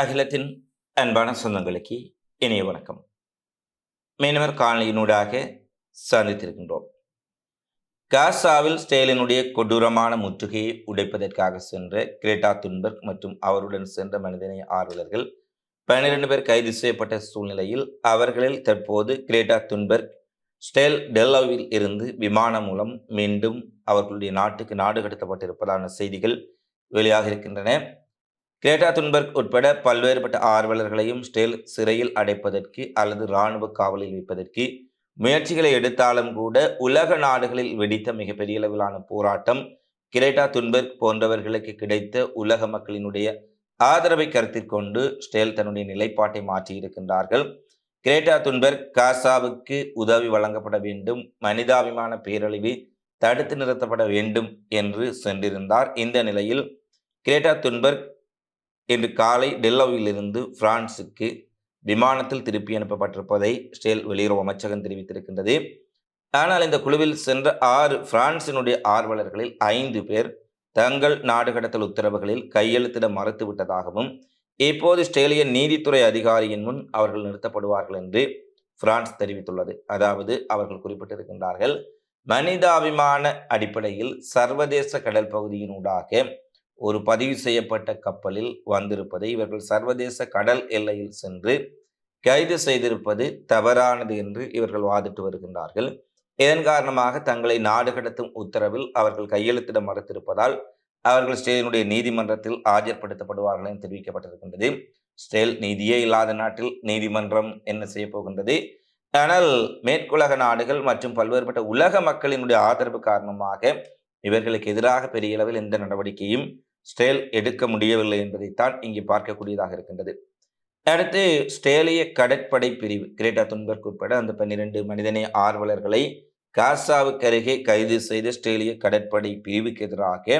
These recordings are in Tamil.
அகிலத்தின் அன்பான சொந்தங்களுக்கு இணைய வணக்கம். மீனவர் காணொலியினூடாக சந்தித்திருக்கின்றோம். காசாவில் ஸ்டேலினுடைய கொடூரமான முற்றுகையை உடைப்பதற்காக சென்ற கிரேட்டா துன்பர்க் மற்றும் அவருடன் சென்ற மனிதநேய ஆர்வலர்கள் பன்னிரண்டு பேர் கைது செய்யப்பட்ட சூழ்நிலையில் அவர்களில் தற்போது கிரேட்டா துன்பர்க் ஸ்டேல் டெல்லோவில் இருந்து விமானம் மூலம் மீண்டும் அவர்களுடைய நாட்டுக்கு நாடு கடத்தப்பட்டிருப்பதான செய்திகள் வெளியாக இருக்கின்றன கிரேட்டா துன்பர்க் உட்பட பல்வேறுபட்ட ஆர்வலர்களையும் ஸ்டேல் சிறையில் அடைப்பதற்கு அல்லது இராணுவ காவலில் வைப்பதற்கு முயற்சிகளை எடுத்தாலும் கூட உலக நாடுகளில் வெடித்த மிகப்பெரிய அளவிலான போராட்டம் கிரேட்டா துன்பர்க் போன்றவர்களுக்கு கிடைத்த உலக மக்களினுடைய ஆதரவை கருத்தில் கொண்டு ஸ்டேல் தன்னுடைய நிலைப்பாட்டை மாற்றியிருக்கின்றார்கள் கிரேட்டா துன்பர்க் காசாவுக்கு உதவி வழங்கப்பட வேண்டும் மனிதாபிமான பேரழிவை தடுத்து நிறுத்தப்பட வேண்டும் என்று சென்றிருந்தார். இந்த நிலையில் கிரேட்டா துன்பர்க் இன்று காலை டெல்லோவிலிருந்து பிரான்சுக்கு விமானத்தில் திருப்பி அனுப்பப்பட்டிருப்பதை ஸ்டேல் வெளியுறவு அமைச்சகம் தெரிவித்திருக்கின்றது. ஆனால் இந்த குழுவில் சென்ற ஆறு பிரான்சினுடைய ஆர்வலர்களில் ஐந்து பேர் தங்கள் நாடு கடத்தல் உத்தரவுகளில் கையெழுத்திட மறுத்துவிட்டதாகவும் இப்போது ஸ்டேலிய நீதித்துறை அதிகாரியின் முன் அவர்கள் நிறுத்தப்படுவார்கள் என்று பிரான்ஸ் தெரிவித்துள்ளது. அதாவது அவர்கள் குறிப்பிட்டிருக்கின்றார்கள் மனிதாபிமான அடிப்படையில் சர்வதேச கடல் பகுதியினூடாக ஒரு பதிவு செய்யப்பட்ட கப்பலில் வந்திருப்பதை இவர்கள் சர்வதேச கடல் எல்லையில் சென்று கைது செய்திருப்பது தவறானது என்று இவர்கள் வாதிட்டு வருகின்றார்கள். இதன் காரணமாக தங்களை நாடு கடத்தும் உத்தரவில் அவர்கள் கையெழுத்திட மறுத்திருப்பதால் அவர்கள் ஸ்டேலினுடைய நீதிமன்றத்தில் ஆஜர்படுத்தப்படுவார்கள் என தெரிவிக்கப்பட்டிருக்கின்றது. ஸ்டேல் நீதியே இல்லாத நாட்டில் நீதிமன்றம் என்ன செய்ய போகின்றது? ஆனால் மேற்குலக நாடுகள் மற்றும் பல்வேறுபட்ட உலக மக்களினுடைய ஆதரவு காரணமாக இவர்களுக்கு எதிராக பெரிய அளவில் எந்த நடவடிக்கையும் ஸ்டேல் எடுக்க முடியவில்லை என்பதைத்தான் இங்கே பார்க்கக்கூடியதாக இருக்கின்றது. அடுத்து ஸ்டேலிய கடற்படை பிரிவு கிரேட்டா துன்பர்க் உட்பட அந்த பன்னிரண்டு மனிதநேய ஆர்வலர்களை காசாவுக்கு அருகே கைது செய்த ஸ்டேலிய கடற்படை பிரிவுக்கு எதிராக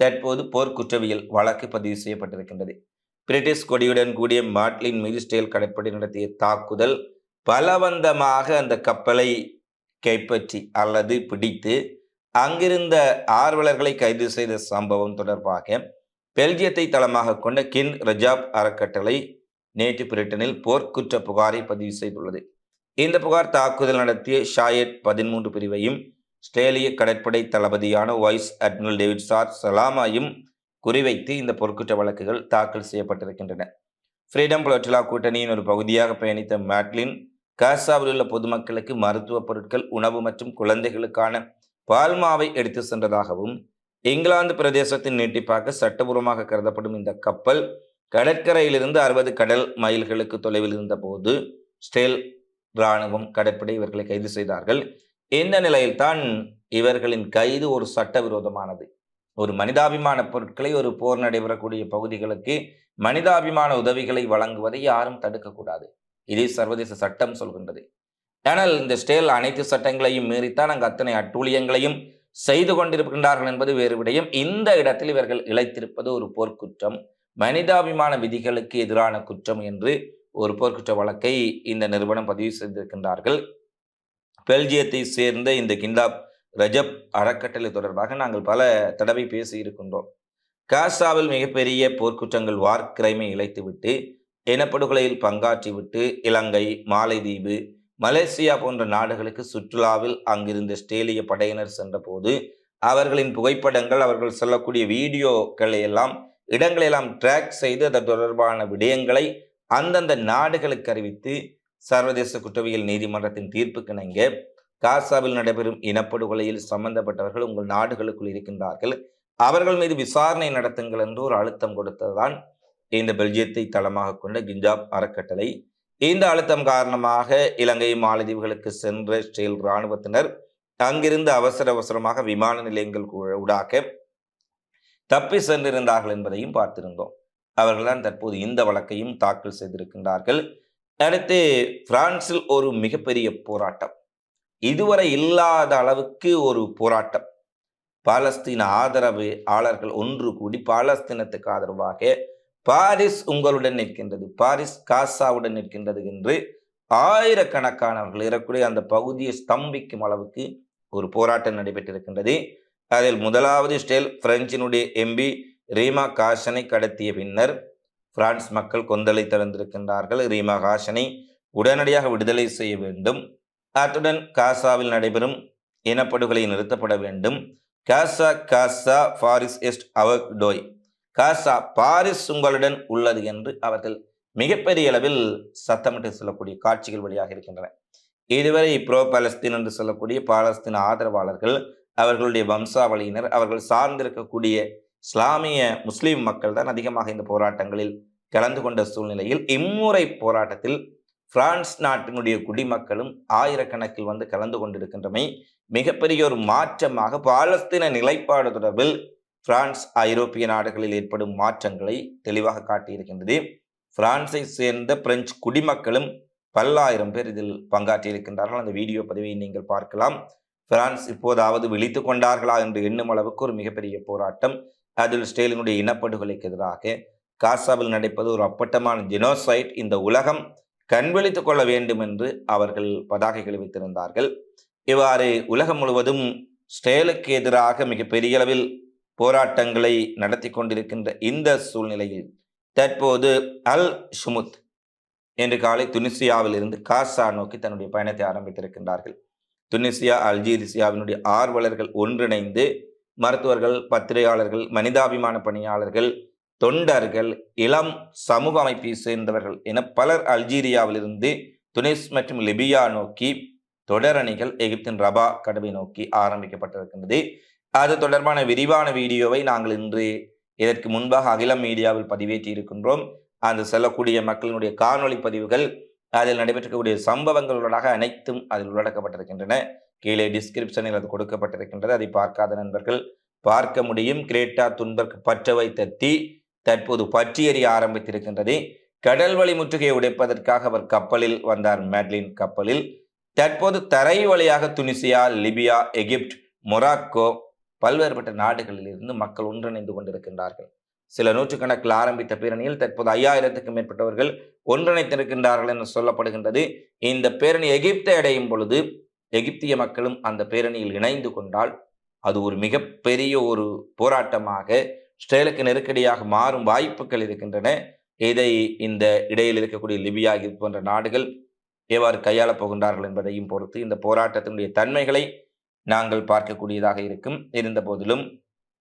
தற்போது போர்க்குற்றவியல் வழக்கு பதிவு செய்யப்பட்டிருக்கின்றது. பிரிட்டிஷ் கொடியுடன் கூடிய மாட்லின் மீது ஸ்டேல் கடற்படை நடத்திய தாக்குதல் பலவந்தமாக அந்த கப்பலை கைப்பற்றி அல்லது பிடித்து அங்கிருந்த ஆர்வலர்களை கைது செய்த சம்பவம் தொடர்பாக பெல்ஜியத்தை தளமாக கொண்ட கின் ரஜாப் அறக்கட்டளை நேற்று பிரிட்டனில் போர்க்குற்ற புகாரை பதிவு செய்துள்ளது. இந்த புகார் தாக்குதல் நடத்திய ஷாயட் பதிமூன்று பிரிவையும் ஸ்ட்ரேலிய கடற்படை தளபதியான வைஸ் அட்மிரல் டேவிட் சார் சலாமாயும் குறிவைத்து இந்த பொற்குற்ற வழக்குகள் தாக்கல் செய்யப்பட்டிருக்கின்றன. ஃப்ரீடம் புலட்டிலா கூட்டணியின் ஒரு பகுதியாக பயணித்த மேட்லின் காசாவில் உள்ள பொதுமக்களுக்கு மருத்துவ பொருட்கள் உணவு மற்றும் குழந்தைகளுக்கான பால்மாவை எடுத்து சென்றதாகவும் இங்கிலாந்து பிரதேசத்தின் நீட்டிப்பாக சட்டபூர்வமாக கருதப்படும் இந்த கப்பல் கடற்கரையிலிருந்து அறுபது கடல் மைல்களுக்கு தொலைவில் இருந்தபோது ஸ்டேல் இராணுவம் கடற்படை இவர்களை கைது செய்தார்கள். இந்த நிலையில்தான் இவர்களின் கைது ஒரு சட்டவிரோதமானது. ஒரு மனிதாபிமான பொருட்களை ஒரு போர் நடைபெறக்கூடிய பகுதிகளுக்கு மனிதாபிமான உதவிகளை வழங்குவதை யாரும் தடுக்கக்கூடாது. இதே சர்வதேச சட்டம் சொல்கின்றது. ஆனால் இந்த ஸ்டேல் அனைத்து சட்டங்களையும் மீறித்தான் அங்கு அத்தனை அட்டூழியங்களையும் செய்து கொண்டிருக்கின்றார்கள் என்பது வேறு விடயம். இந்த இடத்தில் இவர்கள் இழைத்திருப்பது ஒரு போர்க்குற்றம். மனிதாபிமான விதிகளுக்கு எதிரான குற்றம் என்று ஒரு போர்க்குற்ற வழக்கை இந்த நிறுவனம் பதிவு செய்திருக்கின்றார்கள். பெல்ஜியத்தை சேர்ந்த இந்த கிண்டாப் ரஜப் அறக்கட்டளை தொடர்பாக நாங்கள் பல தடவை பேசி இருக்கின்றோம் காசாவில் மிகப்பெரிய போர்க்குற்றங்கள் வார் கிரைமை இழைத்துவிட்டு இனப்படுகொலையில் பங்காற்றிவிட்டு இலங்கை மாலைதீவு மலேசியா போன்ற நாடுகளுக்கு சுற்றுலாவில் அங்கிருந்த ஸ்டேலிய படையினர் சென்றபோது அவர்களின் புகைப்படங்கள் அவர்கள் சொல்லக்கூடிய வீடியோக்களை எல்லாம் இடங்களெல்லாம் ட்ராக் செய்து அது தொடர்பான விடயங்களை அந்தந்த நாடுகளுக்கு அறிவித்து சர்வதேச குற்றவியல் நீதிமன்றத்தின் தீர்ப்புக்கிணங்க காசாவில் நடைபெறும் இனப்படுகொலையில் சம்பந்தப்பட்டவர்கள் உங்கள் நாடுகளுக்குள் இருக்கின்றார்கள். அவர்கள் மீது விசாரணை நடத்துங்கள் என்று ஒரு அழுத்தம் கொடுத்ததுதான் இந்த பெல்ஜியத்தை தளமாக கொண்ட கிஞ்சாப் அறக்கட்டளை. இந்த அழுத்தம் காரணமாக இலங்கை மாலத்தீவுகளுக்கு சென்ற இஸ்ரேல் இராணுவத்தினர் அங்கிருந்து அவசர அவசரமாக விமான நிலையங்கள் ஊடாக தப்பி சென்றிருந்தார்கள் என்பதையும் பார்த்திருந்தோம். அவர்கள்தான் தற்போது இந்த வழக்கையும் தாக்கல் செய்திருக்கின்றார்கள். அடுத்து பிரான்சில் ஒரு மிகப்பெரிய போராட்டம். இதுவரை இல்லாத அளவுக்கு ஒரு போராட்டம். பாலஸ்தீன ஆதரவு ஆளர்கள் ஒன்று கூடி பாலஸ்தீனத்துக்கு ஆதரவாக பாரிஸ் உங்களுடன் நிற்கின்றது பாரிஸ் காசாவுடன் நிற்கின்றது என்று ஆயிரக்கணக்கானவர்கள் இருக்கக்கூடிய அந்த பகுதியை ஸ்தம்பிக்கும் அளவுக்கு ஒரு போராட்டம் நடைபெற்றிருக்கின்றது. அதில் முதலாவது ஸ்டேல் பிரெஞ்சினுடைய எம்பி ரீமா காஷனை கடத்திய பின்னர் பிரான்ஸ் மக்கள் கொந்தளை திறந்திருக்கின்றார்கள். ரீமா ஹாஷனை உடனடியாக விடுதலை செய்ய வேண்டும். அத்துடன் காசாவில் நடைபெறும் இனப்படுகொலை நிறுத்தப்பட வேண்டும். காசா காசா ஃபாரிஸ் எஸ்ட் அவர் டோய். காசா பாரிஸ் உங்களுடன் உள்ளது என்று அவர்கள் மிகப்பெரிய அளவில் சத்தமிட்டு சொல்லக்கூடிய காட்சிகள் வழியாக இருக்கின்றன. இதுவரை ப்ரோ பாலஸ்தீன் என்று சொல்லக்கூடிய பாலஸ்தீன ஆதரவாளர்கள் அவர்களுடைய வம்சாவளியினர் அவர்கள் சார்ந்திருக்கக்கூடிய இஸ்லாமிய முஸ்லீம் மக்கள் தான் அதிகமாக இந்த போராட்டங்களில் கலந்து கொண்ட சூழ்நிலையில் இம்முறை போராட்டத்தில் பிரான்ஸ் நாட்டினுடைய குடிமக்களும் ஆயிரக்கணக்கில் வந்து கலந்து கொண்டிருக்கின்றமை மிகப்பெரிய ஒரு மாற்றமாக பாலஸ்தீன நிலைப்பாடு தொடர்பில் பிரான்ஸ் ஐரோப்பிய நாடுகளில் ஏற்படும் மாற்றங்களை தெளிவாக காட்டியிருக்கின்றது. பிரான்ஸை சேர்ந்த பிரெஞ்சு குடிமக்களும் பல்லாயிரம் பேர் இதில் பங்காற்றியிருக்கின்றார்கள். அந்த வீடியோ பதிவை நீங்கள் பார்க்கலாம். பிரான்ஸ் இப்போதாவது விழித்து கொண்டார்களா என்று எண்ணும் அளவுக்கு ஒரு மிகப்பெரிய போராட்டம். அதில் ஸ்டேலினுடைய இனப்படுகொலைக்கு எதிராக காசாவில் நடைப்பது ஒரு அப்பட்டமான ஜெனோசைட் இந்த உலகம் கண்விழித்துக் கொள்ள வேண்டும் என்று அவர்கள் பதாகைகளை வைத்திருந்தார்கள். இவ்வாறு உலகம் முழுவதும் ஸ்டேலுக்கு எதிராக மிகப்பெரிய அளவில் போராட்டங்களை நடத்தி கொண்டிருக்கின்ற இந்த சூழ்நிலையில் தற்போது அல் ஷுமுத் இன்று காலை துனிசியாவில் இருந்து காசா நோக்கி தன்னுடைய பயணத்தை ஆரம்பித்திருக்கின்றார்கள். துனிசியா அல்ஜீரிசியாவினுடைய ஆர்வலர்கள் ஒன்றிணைந்து மருத்துவர்கள் பத்திரிகையாளர்கள் மனிதாபிமான பணியாளர்கள் தொண்டர்கள் இளம் சமூக அமைப்பை சேர்ந்தவர்கள் என பலர் அல்ஜீரியாவிலிருந்து துனிஸ் மற்றும் லிபியா நோக்கி தொடரணிகள் எகிப்தின் ரபா கடவை நோக்கி ஆரம்பிக்கப்பட்டிருக்கின்றது. அது தொடர்பான விரிவான வீடியோவை நாங்கள் இன்று இதற்கு முன்பாக அகிலம் மீடியாவில் பதிவேற்றி இருக்கின்றோம் அந்த செல்லக்கூடிய மக்களினுடைய காணொளி பதிவுகள் அதில் நடைபெற்றக்கூடிய சம்பவங்களோடாக அனைத்தும் அதில் உள்ளடக்கப்பட்டிருக்கின்றன. கீழே டிஸ்கிரிப்ஷனில் அது கொடுக்கப்பட்டிருக்கின்றது. அதை பார்க்காத நண்பர்கள் பார்க்க முடியும். கிரேட்டா துன்பர்க் பற்ற வைத்த தீ தற்போது பற்றி எறிய ஆரம்பித்திருக்கின்றது. கடல் வழி முற்றுகையை உடைப்பதற்காக அவர் கப்பலில் வந்தார். மேட்லின் கப்பலில் தற்போது தரை வழியாக துனிசியா லிபியா எகிப்ட் மொராக்கோ பல்வேறுபட்ட நாடுகளில் இருந்து மக்கள் ஒன்றிணைந்து கொண்டிருக்கின்றார்கள். சில நூற்றுக்கணக்கில் ஆரம்பித்த பேரணியில் தற்போது ஐயாயிரத்துக்கும் மேற்பட்டவர்கள் ஒன்றிணைத்திருக்கின்றார்கள் என்று சொல்லப்படுகின்றது. இந்த பேரணி எகிப்தை அடையும் பொழுது எகிப்திய மக்களும் அந்த பேரணியில் இணைந்து கொண்டால் அது ஒரு மிகப்பெரிய ஒரு போராட்டமாக ஸ்டேலுக்கு நெருக்கடியாக மாறும் வாய்ப்புகள் இருக்கின்றன. இதை இந்த இடையில் இருக்கக்கூடிய லிபியா போன்ற நாடுகள் எவ்வாறு கையாளப் போகின்றார்கள் என்பதையும் பொறுத்து இந்த போராட்டத்தினுடைய தன்மைகளை நாங்கள் பார்க்கக்கூடியதாக இருக்கும். இருந்த போதிலும்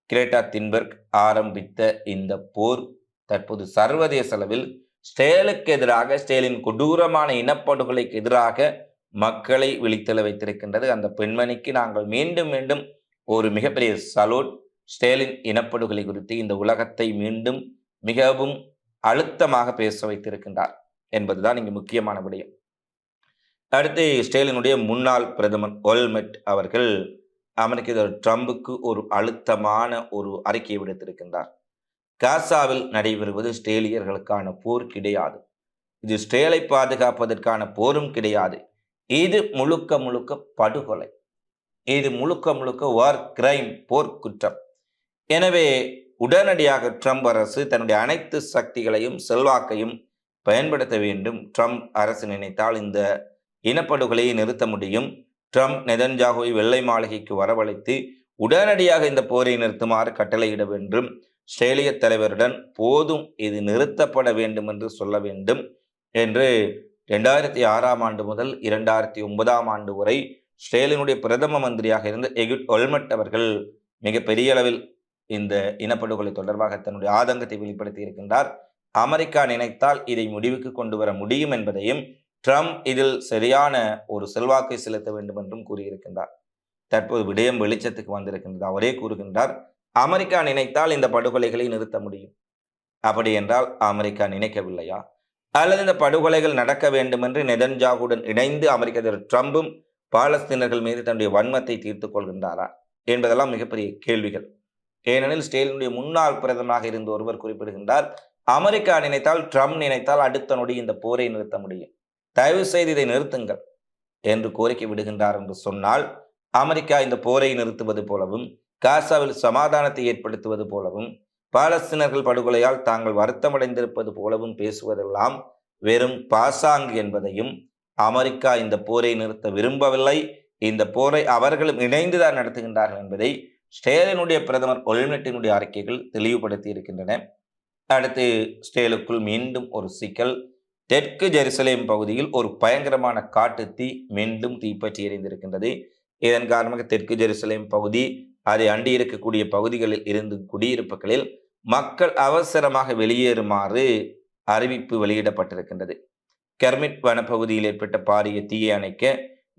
கிரேட்டா தின்பர்க் ஆரம்பித்த இந்த போர் தற்போது சர்வதேச அளவில் ஸ்டேலுக்கு எதிராக ஸ்டேலின் கொடூரமான இனப்படுகொலைக்கு எதிராக மக்களை விழித்தெழ வைத்திருக்கின்றது. அந்த பெண்மணிக்கு நாங்கள் மீண்டும் மீண்டும் ஒரு மிகப்பெரிய சலூட். ஸ்டேலின் இனப்படுகொலை குறித்து இந்த உலகத்தை மீண்டும் மிகவும் அழுத்தமாக பேச வைத்திருக்கின்றார் என்பதுதான் இங்கு முக்கியமான விடயம். அடுத்து ஸ்டேலினுடைய முன்னாள் பிரதமர் ஒல்மெட் அவர்கள் அமெரிக்க ட்ரம்புக்கு ஒரு அழுத்தமான ஒரு அறிக்கையை விடுத்திருக்கின்றார். காசாவில் நடைபெறுவது ஸ்டேலியர்களுக்கான போர் கிடையாது. இது ஸ்டேலை பாதுகாப்பதற்கான போரும் கிடையாது. இது முழுக்க முழுக்க படுகொலை. இது முழுக்க முழுக்க வார் கிரைம் போர்க்குற்றம் எனவே உடனடியாக ட்ரம்ப் அரசு தன்னுடைய அனைத்து சக்திகளையும் செல்வாக்கையும் பயன்படுத்த வேண்டும். ட்ரம்ப் அரசு நினைத்தால் இந்த இனப்படுகொலையை நிறுத்த முடியும். ட்ரம்ப் நெதன்ஜாகுவை வெள்ளை மாளிகைக்கு வரவழைத்து உடனடியாக இந்த போரை நிறுத்துமாறு கட்டளையிட வேண்டும். ஸ்ட்ரேலிய தலைவருடன் போதும் இது நிறுத்தப்பட வேண்டும் என்று சொல்ல வேண்டும் என்று ரெண்டாயிரத்தி ஆறாம் ஆண்டு முதல் இரண்டாயிரத்தி ஒன்பதாம் ஆண்டு வரை ஸ்ட்ரேலியனுடைய பிரதம மந்திரியாக இருந்த எகிட் ஒல்மட் அவர்கள் மிகப்பெரிய அளவில் இந்த இனப்படுகொலை தொடர்பாக தன்னுடைய ஆதங்கத்தை வெளிப்படுத்தி இருக்கின்றார். அமெரிக்கா நினைத்தால் இதை முடிவுக்கு கொண்டு வர முடியும் என்பதையும் ட்ரம்ப் இதில் சரியான ஒரு செல்வாக்கை செலுத்த வேண்டும் என்றும் கூறியிருக்கின்றார். தற்போது விடயம் வெளிச்சத்துக்கு வந்திருக்கின்றது. அவரே கூறுகின்றார் அமெரிக்கா நினைத்தால் இந்த படுகொலைகளை நிறுத்த முடியும். அப்படி என்றால் அமெரிக்கா நினைக்கவில்லையா? அல்லது இந்த படுகொலைகள் நடக்க வேண்டும் என்று நெதன்ஜாகுடன் இணைந்து அமெரிக்க அதிபர் ட்ரம்பும் பாலஸ்தீனர்கள் மீது தன்னுடைய வன்மத்தை தீர்த்து கொள்கின்றாரா? என்பதெல்லாம் மிகப்பெரிய கேள்விகள். ஏனெனில் ஸ்டேலினுடைய முன்னாள் பிரதமராக இருந்த ஒருவர் குறிப்பிடுகின்றார் அமெரிக்கா நினைத்தால் ட்ரம்ப் நினைத்தால் அடுத்த நொடி இந்த போரை நிறுத்த முடியும். தயவு செய்து இதை நிறுத்துங்கள் என்று கோரிக்கை விடுகின்றார் என்று சொன்னால் அமெரிக்கா இந்த போரை நிறுத்துவது போலவும் காசாவில் சமாதானத்தை ஏற்படுத்துவது போலவும் பாலஸ்தீனர்கள் படுகொலையால் தாங்கள் வருத்தமடைந்திருப்பது போலவும் பேசுவதெல்லாம் வெறும் பாசாங்கு என்பதையும் அமெரிக்கா இந்த போரை நிறுத்த விரும்பவில்லை இந்த போரை அவர்களும் இணைந்துதான் நடத்துகின்றார்கள் என்பதை ஸ்டேலினுடைய பிரதமர் ஒலிமெட்டினுடைய அறிக்கைகள் தெளிவுபடுத்தி இருக்கின்றன அடுத்து ஸ்டேலுக்குள் மீண்டும் ஒரு சிக்கல். தெற்கு ஜெருசலேம் பகுதியில் ஒரு பயங்கரமான காட்டு தீ மீண்டும் தீப்பற்றி எறிந்திருக்கின்றது. இதன் காரணமாக தெற்கு ஜெருசலேம் பகுதி அதை அண்டி இருக்கக்கூடிய பகுதிகளில் இருந்து குடியிருப்புகளில் மக்கள் அவசரமாக வெளியேறுமாறு அறிவிப்பு வெளியிடப்பட்டிருக்கின்றது. கெர்மிட் வனப்பகுதியில் ஏற்பட்ட பாரிய தீயை அணைக்க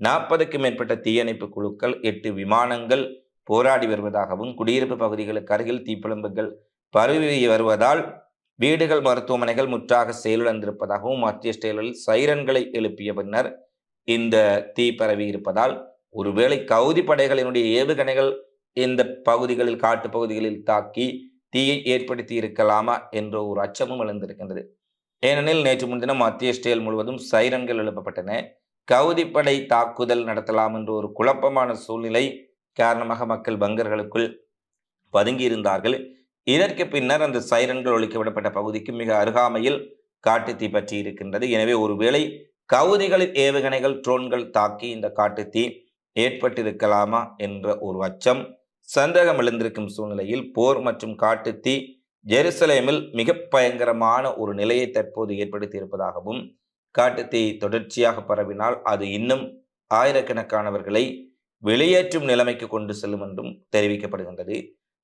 நாற்பதுக்கும் மேற்பட்ட தீயணைப்பு குழுக்கள் எட்டு விமானங்கள் போராடி வருவதாகவும் குடியிருப்பு பகுதிகளுக்கு அருகில் தீப்பிழம்புகள் பரவி வருவதால் வீடுகள் மருத்துவமனைகள் முற்றாக செயலிழந்திருப்பதாகவும் மத்திய செயலில் சைரன்களை எழுப்பிய பின்னர் இந்த தீ பரவி இருப்பதால் ஒருவேளை கவுதி படைகளினுடைய ஏவுகணைகள் இந்த பகுதிகளில் காட்டு பகுதிகளில் தாக்கி தீயை ஏற்படுத்தி இருக்கலாமா என்ற ஒரு அச்சமும் எழுந்திருக்கின்றது. ஏனெனில் நேற்று முன்தினம் மத்திய ஸ்டேல் முழுவதும் சைரன்கள் எழுப்பப்பட்டன. கவுதிப்படை தாக்குதல் நடத்தலாம் என்ற ஒரு குழப்பமான சூழ்நிலை காரணமாக மக்கள் பங்கர்களுக்குள் பதுங்கியிருந்தார்கள். இதற்கு பின்னர் அந்த சைரன்கள் ஒழிக்கப்படப்பட்ட பகுதிக்கு மிக அருகாமையில் காட்டுத்தீ பற்றி இருக்கின்றது. எனவே ஒருவேளை கவுதிகளின் ஏவுகணைகள் ட்ரோன்கள் தாக்கி இந்த காட்டுத்தீ ஏற்பட்டிருக்கலாமா என்ற ஒரு அச்சம் சந்தேகம் எழுந்திருக்கும் சூழ்நிலையில் போர் மற்றும் காட்டுத்தீ ஜெருசலேமில் மிக பயங்கரமான ஒரு நிலையை தற்போது ஏற்படுத்தி இருப்பதாகவும் காட்டுத்தீ தொடர்ச்சியாக பரவினால் அது இன்னும் ஆயிரக்கணக்கானவர்களை வெளியேற்றும் நிலைமைக்கு கொண்டு செல்லும் என்றும் தெரிவிக்கப்படுகின்றது.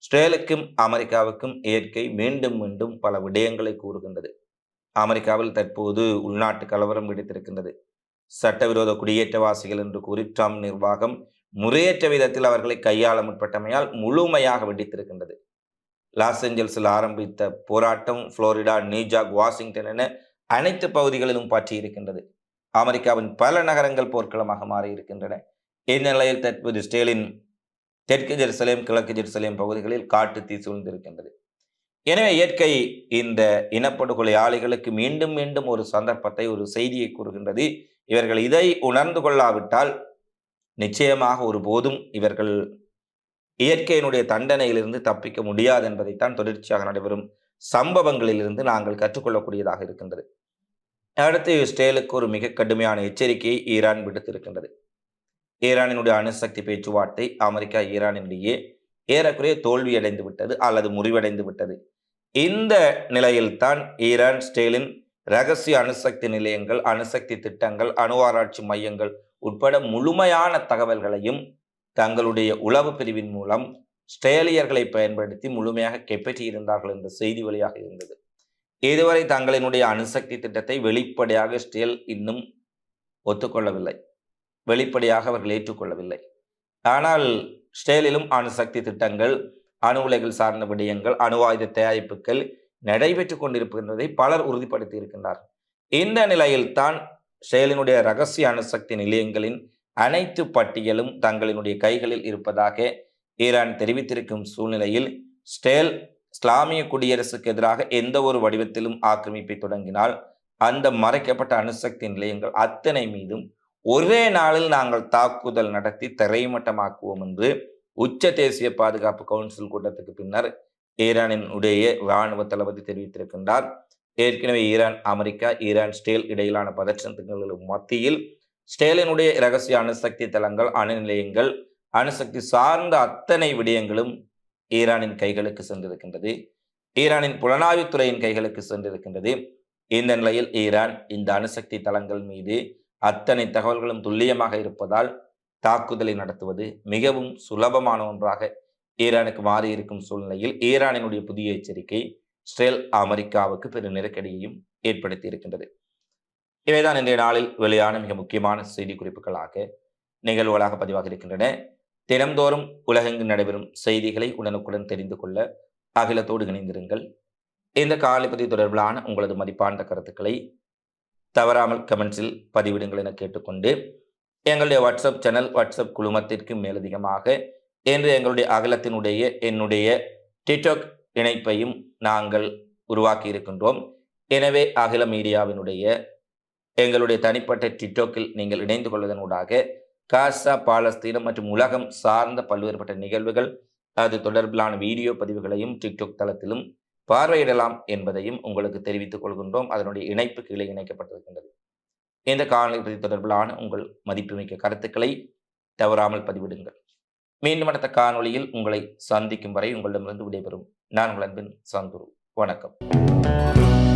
இஸ்ரேலுக்கும் அமெரிக்காவுக்கும் இயற்கை மீண்டும் மீண்டும் பல விடயங்களை கூறுகின்றது. அமெரிக்காவில் தற்போது உள்நாட்டு கலவரம் வெடித்திருக்கின்றது. சட்டவிரோத குடியேற்றவாசிகள் என்று கூறி ட்ரம்ப் நிர்வாகம் முறையற்ற விதத்தில் அவர்களை கையாள முற்பட்டமையால் முழுமையாக வெடித்திருக்கின்றது. லாஸ் ஏஞ்சல்ஸில் ஆரம்பித்த போராட்டம் புளோரிடா நியூஜாக் வாஷிங்டன் என அனைத்து பகுதிகளிலும் பற்றி இருக்கின்றது அமெரிக்காவின் பல நகரங்கள் போர்க்களமாக மாறியிருக்கின்றன. இந்நிலையில் தற்போது ஸ்டேலின் தெற்கு ஜெருசலேம் கிழக்கு ஜெருசலேம் பகுதிகளில் காட்டு தீ சூழ்ந்திருக்கின்றது. எனவே இயற்கை இந்த இனப்படுகொலை ஆலைகளுக்கு மீண்டும் மீண்டும் ஒரு சந்தர்ப்பத்தை ஒரு செய்தியை கூறுகின்றது. இவர்கள் இதை உணர்ந்து கொள்ளாவிட்டால் நிச்சயமாக ஒருபோதும் இவர்கள் இயற்கையினுடைய தண்டனையிலிருந்து தப்பிக்க முடியாது என்பதைத்தான் தொடர்ச்சியாக நடைபெறும் சம்பவங்களிலிருந்து நாங்கள் கற்றுக்கொள்ளக்கூடியதாக இருக்கின்றது. அடுத்து இஸ்ரேலுக்கு ஒரு மிக கடுமையான எச்சரிக்கையை ஈரான் விடுத்திருக்கின்றது. ஈரானினுடைய அணுசக்தி பேச்சுவார்த்தை அமெரிக்கா ஈரானினுடைய ஏறக்குறைய தோல்வியடைந்து விட்டது அல்லது முறிவடைந்து விட்டது. இந்த நிலையில்தான் ஈரான் ஸ்டேலின் ரகசிய அணுசக்தி நிலையங்கள் அணுசக்தி திட்டங்கள் அணு ஆராய்ச்சி மையங்கள் உட்பட முழுமையான தகவல்களையும் தங்களுடைய உளவு பிரிவின் மூலம் ஸ்ட்ரேலியர்களை பயன்படுத்தி முழுமையாக கெப்பற்றி இருந்தார்கள் என்ற செய்தி வழியாக இருந்தது. இதுவரை தங்களினுடைய அணுசக்தி திட்டத்தை வெளிப்படையாக ஸ்டேல் இன்னும் ஒத்துக்கொள்ளவில்லை. வெளிப்படையாக அவர்கள் ஏற்றுக்கொள்ளவில்லை. ஆனால் ஸ்டேலிலும் அணுசக்தி திட்டங்கள் அணு உலைகள் சார்ந்த விடயங்கள் அணு ஆயுத தயாரிப்புகள் நடைபெற்று கொண்டிருக்கின்றதை பலர் உறுதிப்படுத்தி இருக்கின்றார்கள் இந்த நிலையில்தான் ஸ்டேலினுடைய ரகசிய அணுசக்தி நிலையங்களின் அனைத்து பட்டியலும் தங்களினுடைய கைகளில் இருப்பதாக ஈரான் தெரிவித்திருக்கும் சூழ்நிலையில் ஸ்டேல் இஸ்லாமிய குடியரசுக்கு எதிராக எந்த ஒரு வடிவத்திலும் ஆக்கிரமிப்பை தொடங்கினால் அந்த மறைக்கப்பட்ட அணுசக்தி நிலையங்கள் அத்தனை மீதும் ஒரே நாளில் நாங்கள் தாக்குதல் நடத்தி தரைமட்டமாக்குவோம் என்று உச்ச தேசிய பாதுகாப்பு கவுன்சில் கூட்டத்துக்கு பின்னர் ஈரானின் உடைய இராணுவ தளபதி தெரிவித்திருக்கின்றார். ஏற்கனவே ஈரான் அமெரிக்கா ஈரான் ஸ்டேல் இடையிலான பதற்றங்களுக்கு மத்தியில் ஸ்டேலினுடைய இரகசிய அணுசக்தி தளங்கள் அணு நிலையங்கள் அணுசக்தி சார்ந்த அத்தனை விடயங்களும் ஈரானின் கைகளுக்கு சென்றிருக்கின்றது. ஈரானின் புலனாய்வுத்துறையின் கைகளுக்கு சென்றிருக்கின்றது. இந்த நிலையில் ஈரான் இந்த அணுசக்தி தளங்கள் மீது அத்தனை தகவல்களும் துல்லியமாக இருப்பதால் தாக்குதலை நடத்துவது மிகவும் சுலபமான ஒன்றாக ஈரானுக்கு மாறி இருக்கும் சூழ்நிலையில் ஈரானினுடைய புதிய எச்சரிக்கை இஸ்ரேல் அமெரிக்காவுக்கு பெரும் நெருக்கடியையும் ஏற்படுத்தி இருக்கின்றது இவைதான் இன்றைய நாளில் வெளியான மிக முக்கியமான செய்தி குறிப்புகளாக நிகழ்வுகளாக பதிவாக இருக்கின்றன தினம்தோறும் உலகெங்கு நடைபெறும் செய்திகளை உடனுக்குடன் தெரிந்து கொள்ள அகிலத்தோடு இணைந்திருங்கள். இந்த காலைப்பதி தொடர்பிலான உங்களது மதிப்பான கருத்துக்களை தவறாமல் கமெண்ட்ஸில் பதிவிடுங்கள் என கேட்டுக்கொண்டு எங்களுடைய வாட்ஸ்அப் சேனல் வாட்ஸ்அப் குழுமத்திற்கு மேலதிகமாக என்று எங்களுடைய அகலத்தினுடைய என்னுடைய டிக்டாக் இணைப்பையும் நாங்கள் உருவாக்கி இருக்கின்றோம். எனவே அகில மீடியாவினுடைய எங்களுடைய தனிப்பட்ட டிக்டாக்கில் நீங்கள் இணைந்து கொள்வதனூடாக காசா பாலஸ்தீனம் மற்றும் உலகம் சார்ந்த பல்வேறுபட்ட நிகழ்வுகள் அது தொடர்பிலான வீடியோ பதிவுகளையும் டிக்டாக் தளத்திலும் பார்வையிடலாம் என்பதையும் உங்களுக்கு தெரிவித்துக் கொள்கின்றோம். அதனுடைய இணைப்பு கீழே இணைக்கப்பட்டிருக்கின்றது. இந்த காணொலி பற்றி தொடர்பிலான உங்கள் மதிப்புமிக்க கருத்துக்களை தவறாமல் பதிவிடுங்கள். மீண்டும் அடுத்த காணொளியில் உங்களை சந்திக்கும் வரை உங்களிடமிருந்து விடைபெறும். நான் உங்கள் அன்பின் சந்துரு. வணக்கம்.